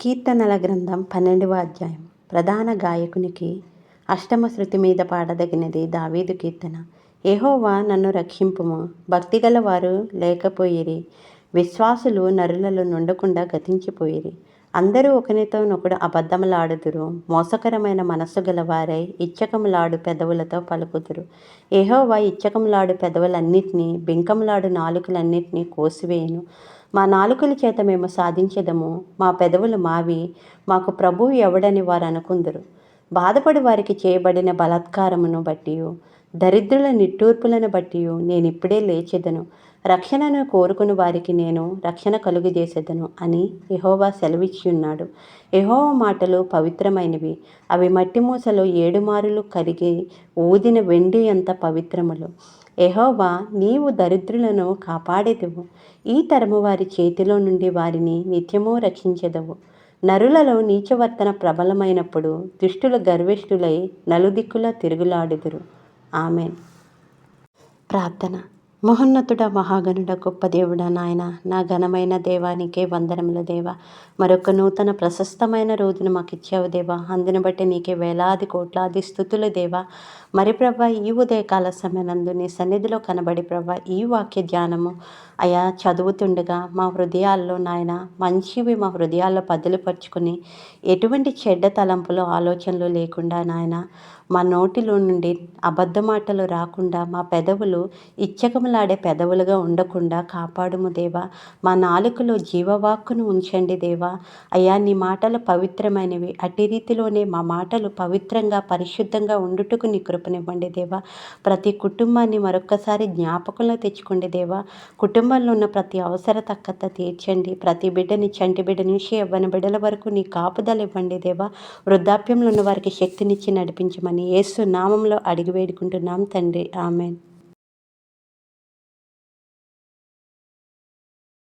కీర్తనల గ్రంథం పన్నెండవ అధ్యాయం. ప్రధాన గాయకునికి అష్టమ శృతి మీద పాడదగినది దావీదు కీర్తన. ఏహోవా నన్ను రక్షింపుము. భక్తిగల వారు లేకపోయిరి. విశ్వాసులు నరులలో నుండకుండా గతించిపోయిరి. అందరూ ఒకరితోనొకడు అబద్ధములాడుదురు. మోసకరమైన మనస్సు గలవారై ఇచ్చకములాడు పెదవులతో పలుకుదురు. ఏహోవా ఇచ్చకములాడు పెదవులన్నిటినీ బింకములాడు నాలుకలన్నిటినీ కోసివేయును. మా నాలుకల చేత మేము సాధించదము. మా పెదవులు మావి. మాకు ప్రభువు ఎవడని వారు అనుకుందరు. బాధపడి వారికి చేయబడిన బలాత్కారమును బట్టి దరిద్రుల నిట్టూర్పులను బట్టి నేను ఇప్పుడే లేచెదను. రక్షణను కోరుకుని వారికి నేను రక్షణ కలుగజేసేదను అని యహోవా సెలవిచ్చున్నాడు యహోవ మాటలు పవిత్రమైనవి. అవి మట్టి మూసలో ఏడుమారులు కరిగి ఊదిన వెండి అంత పవిత్రములు. ఎహోవా నీవు దరిద్రులను కాపాడేదవు. ఈ తరము వారి చేతిలో నుండి వారిని నిత్యము రక్షించదవు. నరులలో నీచవర్తన ప్రబలమైనప్పుడు దుష్టుల గర్విష్ఠులై నలుదిక్కుల తిరుగులాడుదురు. ఆమెన్. ప్రార్థన. మహోన్నతుడ మహాగణుడ గొప్ప దేవుడ నాయన. నా ఘనమైన దేవానికే వందనముల దేవ. మరొక నూతన ప్రశస్తమైన రోజును మాకు ఇచ్చావు దేవా. అందుని బట్టి నీకే వేలాది కోట్లాది స్థుతులు దేవా. మరి ప్రభ ఈ ఉదయకాల సమయనందు నీ సన్నిధిలో కనబడి ప్రభ ఈ వాక్య ధ్యానము. అయా చదువుతుండగా మా హృదయాల్లో నాయన మంచివి మా హృదయాల్లో పదులుపరుచుకుని ఎటువంటి చెడ్డ తలంపులు ఆలోచనలు లేకుండా నాయన మా నోటిలో నుండి అబద్ధ మాటలు రాకుండా మా పెదవులు ఇచ్చకములాడే పెదవులుగా ఉండకుండా కాపాడుము దేవా. మా నాలుకలో జీవవాక్కును ఉంచండి దేవా. అయ్యా నీ మాటలు పవిత్రమైనవి. అట్టి రీతిలోనే మా మాటలు పవిత్రంగా పరిశుద్ధంగా ఉండుటకు నీ కృపనివ్వండి దేవా. ప్రతి కుటుంబాన్ని మరొక్కసారి జ్ఞాపకంలో తెచ్చుకోండి దేవా. కుటుంబంలో ఉన్న ప్రతి అవసర తక్కత తీర్చండి. ప్రతి బిడ్డని చంటి బిడ్డ నుంచి ఇవ్వని బిడ్డల వరకు నీ కాపుదలు ఇవ్వండి దేవా. వృద్ధాప్యంలో ఉన్న వారికి శక్తినిచ్చి నడిపించమని యేసు నామంలో అడిగి వేడుకుంటున్నాం తండ్రి. ఆమెన్.